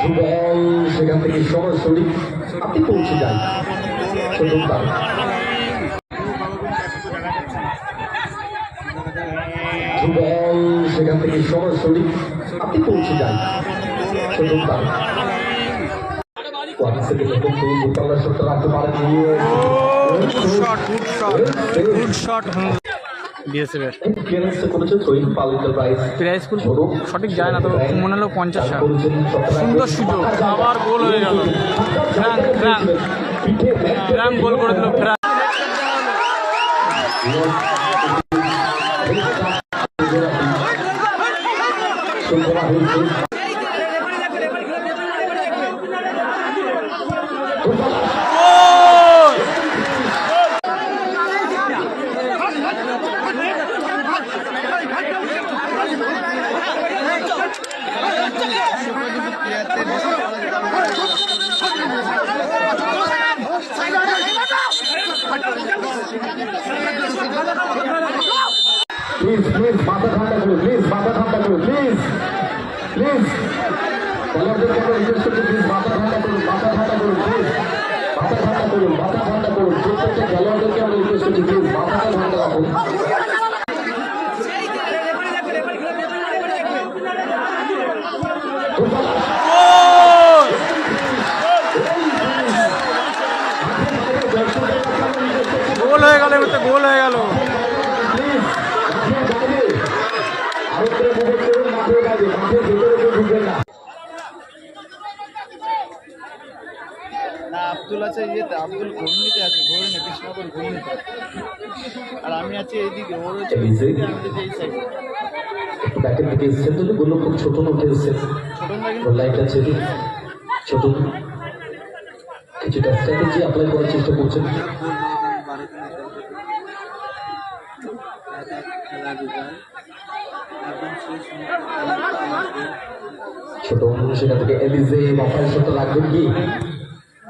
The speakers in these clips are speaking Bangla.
ধ্রুবল সেখান থেকে সরাসরি আপনি পৌঁছে যান। ছোট তার ধ্রুবল সেখান থেকে সরাসরি আপনি পৌঁছে যান। ছোট তার shot good shot shot BSF এর প্রাইস ফুল সঠিক যায় না তবে মনে হলো পঞ্চাশ সুন্দর সুযোগ, আবার গোল হয়ে গেল। ফ্রাঙ্ক ফ্রাঙ্ক ফ্রাঙ্ক গোল করে দিল ফ্রাঙ্ক মাথা ঠান্ডা করুন মাথা ঠান্ডা করুন প্রত্যেকটা খেলোয়াড়দেরকে আমরা রিকোয়েস্ট করছি প্লিজ মাথাটা ঠান্ডা রাখুন গোল হয়ে গেল এবার তো গোল হয়ে গেল প্লিজ মাঠের বাইরে আরও করে মুভমেন্ট করুন মাঠের বাইরে মাঠের ভেতরে কেউ ঢুকবেন না না আব্দুল আছে ঘূর্ণিতে আছে ঘূর্ণি ঘূর্ণিতে আর আমি আছি এইদিকে ওর হচ্ছে ওই দিকে, আমি হচ্ছে এই সাইডে ব্যাকের দিকে এসছেন তো বলল খুব ছোট নোটে এসছেন। লাইটটা ছোট। কিছুটা স্ট্র্যাটেজি অ্যাপ্লাই করার চেষ্টা করছেন। ছোট থেকে এলিজে বাফার সাথে রাখবেন কি?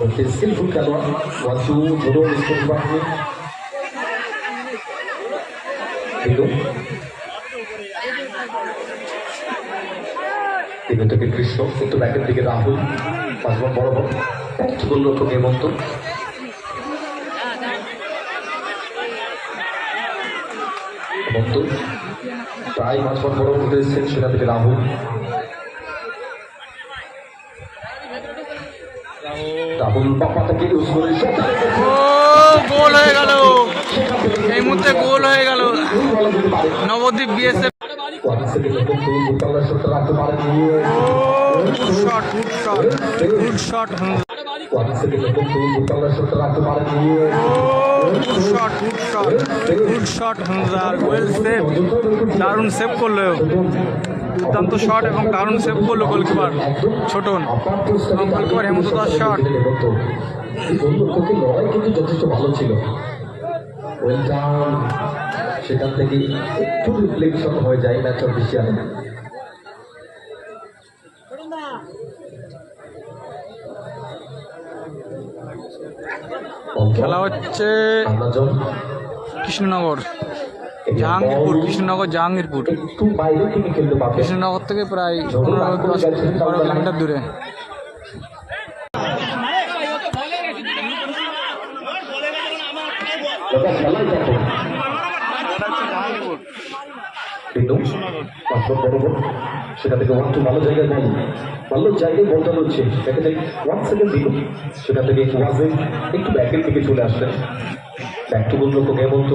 খেলোয়াড় ওয়ান টু ধরো রেসপন্স বাড়বে বিনু বিনু থেকে কৃষ্ণ কিন্তু ব্যাকের দিকে রাহুল পাঁচবার বরাবর করল তো হেমন্ত হেমন্ত প্রায় পাঁচবার বরাবর সেখান থেকে রাহুল রাহুল বাপ্পাটাকে ইউজ করে ও গোল হয়ে গেল। এই মুহূর্তে গোল হয়ে গেল। Nabadwip BSF shot good shot shot. Good shot হামজার। ওয়েল সেভ দারুণ সেভ করল। দুর্দান্ত শট এবং দারুণ সেভ করল গোলকিপার ছোটন এবং গোলকিপার হেমন্ত দাস শট গোলরক্ষকের লড়াই কিন্তু যথেষ্ট ভালো ছিল সেখান থেকে একটু রিফ্লেকশন হয়ে যায় ম্যাচ অফিসিয়ালে খেলা হচ্ছে কৃষ্ণনগর। জাহাঙ্গীরপুর কৃষ্ণনগর জাহাঙ্গীরপুর। থেকে কৃষ্ণনগর থেকে প্রায় পনেরো দশ বারো কিলোমিটার দূরে। সেখান থেকে ওয়ান টু ভালো জায়গায় বল ভালো জায়গায় বলটা হচ্ছে দেখা যায় ওয়ান সেকেন্ড দিল। থেকে ওয়াজে একটু ব্যাকের দিকে চলে আসলেন। ব্যাক টু বলল তো বলতো?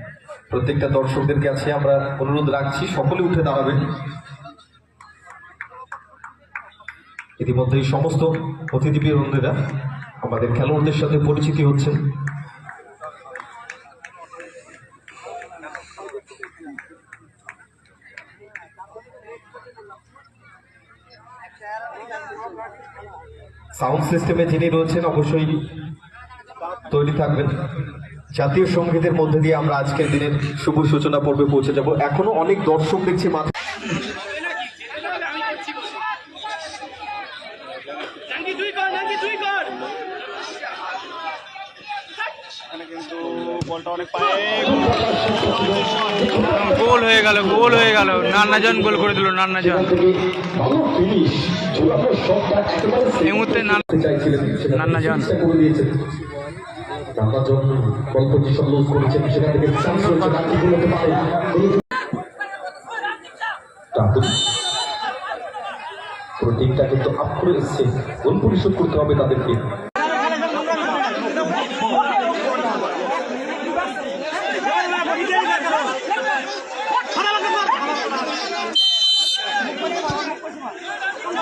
প্রত্যেকটা দর্শকদের কাছে আমরা অনুরোধ রাখছি, সকলে উঠে দাঁড়াবেন। ইতিমধ্যেই সমস্ত অতিথি বৃন্দরা আমাদের খেলোয়াড়দের সাথে পরিচিতি হচ্ছেন। সাউন্ড সিস্টেমে যিনি রয়েছেন, অবশ্যই তৈরি থাকবেন। জাতীয় সঙ্গীতের মধ্যে দিয়ে আমরা আজকের দিনের শুভ সূচনা পর্বে পৌঁছে যাব। এখনও অনেক দর্শক দেখছি কিন্তু বলটা অনেক গোল হয়ে গেল গোল হয়ে গেল। নান্নাজন গোল করে দিল নান্নাজন। এই মুহূর্তে নান- সেটা জন বল পজিশন লুজ করেছেন, সেখান থেকে চান্স হতে পারে রাহুল কিন্তু আপ করে এসছে। গোল পরিশোধ করতে হবে তাদেরকে থেকে সুবর্ণ সুযোগটা মিস করে ফেললেন সামান্য সুযোগ মিস এখানে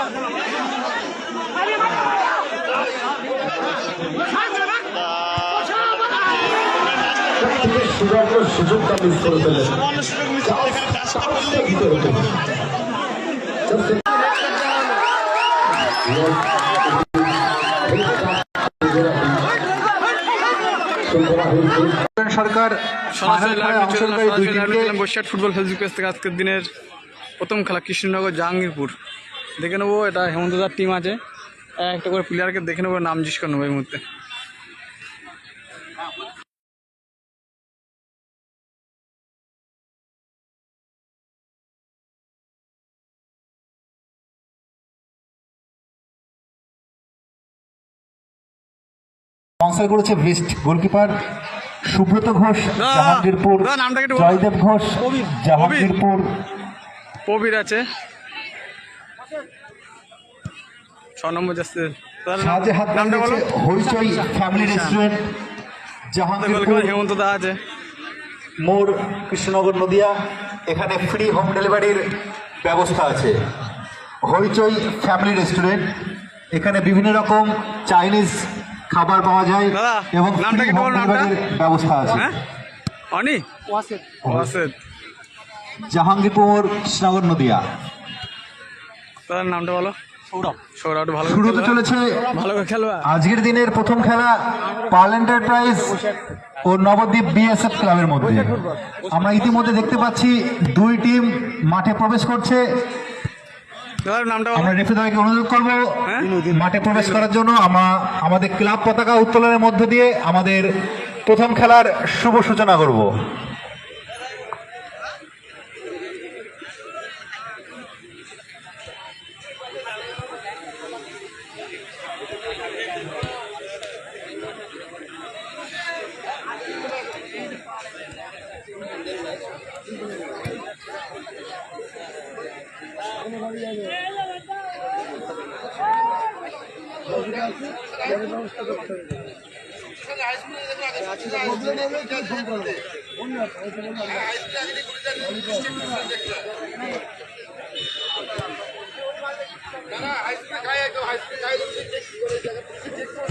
টাচটা করলে দিতে হতো Just a- সরকার সরাসরি ফাইনাল খেলায় লাইভ চলে অংশগ্রহণকারী টিমকে দিলাম বসিরহাট ফুটবল ফেসবুক পেজ থেকে আজকের দিনের প্রথম খেলা কৃষ্ণনগর জাহাঙ্গীরপুর। দেখে নেব এটা হেমন্তদার টিম আছে। একটা করে প্লেয়ারকে দেখে নেব নাম জিজ্ঞেস করে নেব এই মুহূর্তে। স্পন্সর করেছে বেস্ট গোলকিপার সুব্রত ঘোষ জাহাঙ্গীরপুর। জয়দেব ঘোষ জাহাঙ্গীরপুর। প্রবীর আছে। ছ নম্বর যাচ্ছে নামটা বলো হইচই ফ্যামিলি রেস্টুরেন্ট জাহাঙ্গীরপুর। হেমন্ত দা আছে। মোড় কৃষ্ণনগর নদিয়া এখানে ফ্রি হোম ডেলিভারির ব্যবস্থা আছে। হইচই ফ্যামিলি রেস্টুরেন্ট এখানে বিভিন্ন রকম চাইনিজ খাবার পাওয়া যায় এবং নামটা কি হোম নামটা? ব্যবস্থা আছে। হ্যাঁ? অনি? ওয়াসেদ। জাহাঙ্গীরপুর কৃষ্ণনগর নদিয়া। তার নামটা বলো। সৌরভ। সৌরভ ভালো শুরুতে চলেছে ভালো খেলবা। আজকের দিনের প্রথম খেলা পার্ল এন্টারপ্রাইজ ও নবদ্বীপ বিএসএফ ক্লাবের মধ্যে। আমরা ইতিমধ্যে দেখতে পাচ্ছি দুই টিম মাঠে প্রবেশ করছে। নামটা বলো। অনুরোধ করব হ্যাঁ? মাঠে প্রবেশ করার জন্য। আমরা আমাদের ক্লাব পতাকা উত্তোলনের মধ্য দিয়ে আমাদের প্রথম খেলার শুভ সূচনা করব।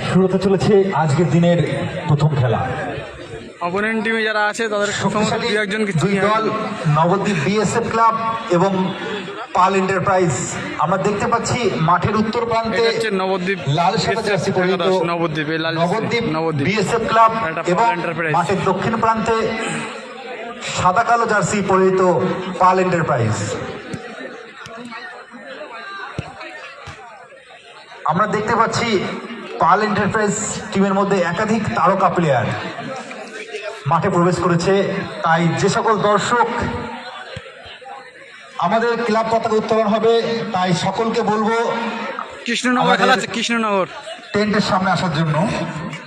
শুরুতে চলেছে আজকের দিনের প্রথম খেলা। অপোনেন্ট টিমে যারা আছে তাদের একজনকে দুই দল নবদ্বীপ বিএসএফ ক্লাব এবং পাল এন্টারপ্রাইজ। আমরা দেখতে পাচ্ছি মাঠের উত্তর প্রান্তে নবদ্বীপ লাল নবদ্বীপ নবদ্বীপ নবদ্বীপ। বিএসএফ ক্লাব এবং এন্টারপ্রাইজ। মাঠের দক্ষিণ প্রান্তে সাদা কালো জার্সি পরিহিত পাল এন্টারপ্রাইজ। আমরা দেখতে পাচ্ছি পাল এন্টারপ্রাইজ টিমের মধ্যে একাধিক তারকা প্লেয়ার মাঠে প্রবেশ করেছে। তাই যে সকল দর্শক আমাদের ক্লাব পতাকা উত্তোলন হবে তাই সকলকে বলব কৃষ্ণনগর খেলা আছে কৃষ্ণনগর। টেন্টের সামনে আসার জন্য।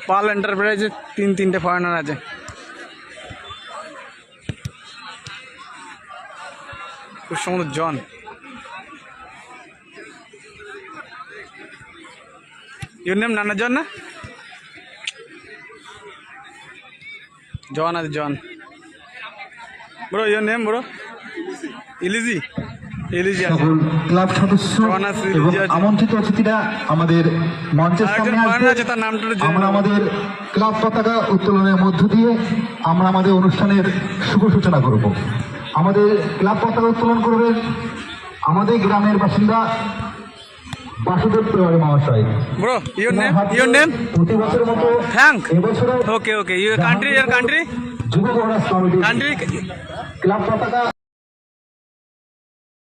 পাল এন্টারপ্রাইজে তিন তিনটে ফরেনার আছে। খুব জন। ইউর নেম নানা জন না? জন আছে জন। ব্রো ইউর নেম ব্রো ইলিজি? ইলিজি সকল ক্লাব সদস্য এবং আমন্ত্রিত অতিথিরা আমাদের মঞ্চের সামনে আসবে। আমরা আমাদের ক্লাব পতাকা উত্তোলনের মধ্য দিয়ে আমরা আমাদের অনুষ্ঠানের শুভ সূচনা করব। আমাদের ক্লাব পতাকা উত্তোলন করবেন আমাদের গ্রামের বাসিন্দা বাসুদেব তিওয়ারি মহাশয়। Bro your name your name প্রতি বছরের মতো থ্যাংক এবছরও okay okay your country your country যুব কমিটি কান্ট্রি ক্লাব পতাকা